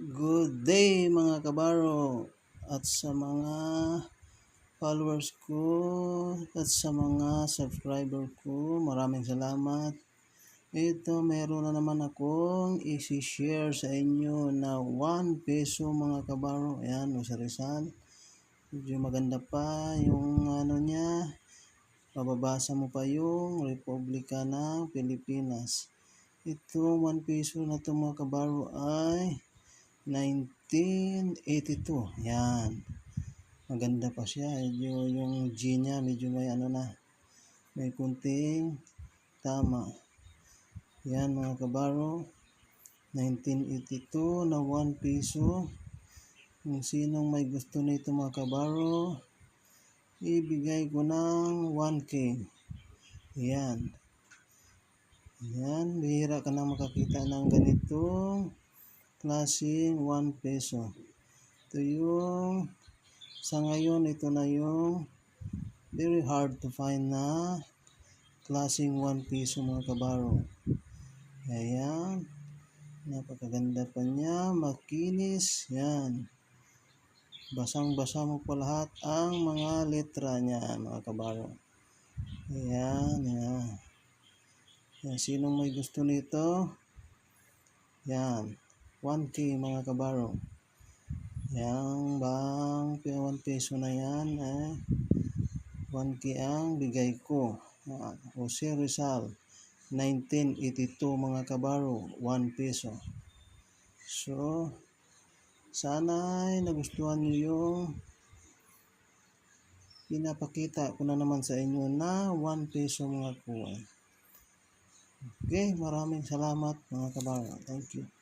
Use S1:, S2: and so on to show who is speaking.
S1: Good day mga kabaro at sa mga followers ko at sa mga subscriber ko maraming salamat. Ito meron na naman akong isi-share sa inyo na 1 peso mga kabaro. Ayan o sa Rizal. Medyo maganda pa yung ano niya. Mababasa mo pa yung Republika ng Pilipinas. Ito 1 peso na to mga kabaro ay 1982. Yan. Maganda pa siya. Medyo yung G niya, medyo may ano na. May kunting tama. Yan mga kabaro. 1982 na 1 peso. Kung sinong may gusto nito mga kabaro, ibigay ko ng 1K. Yan. Yan. Bihira ka na makakita ng ganitong klaseng 1 peso. Ito yung sa ngayon ito na yung very hard to find na klaseng 1 peso mga kabaro. Ayan. Napakaganda pa niya. Makinis. Yan. Basang-basa mo pa lahat ang mga letra niya mga kabaro. Ayan. Ayan. Yan. Sinong may gusto nito? Yan. 1K mga kabaro. Yang bang 1 peso na yan eh 1K ang bigay ko. Uh, Jose Rizal 1982 mga kabaro 1 peso. So sana ay nagustuhan niyo yung pinapakita ko na naman sa inyo na 1 peso mga kuha. Okay, maraming salamat mga kabaro. Thank you.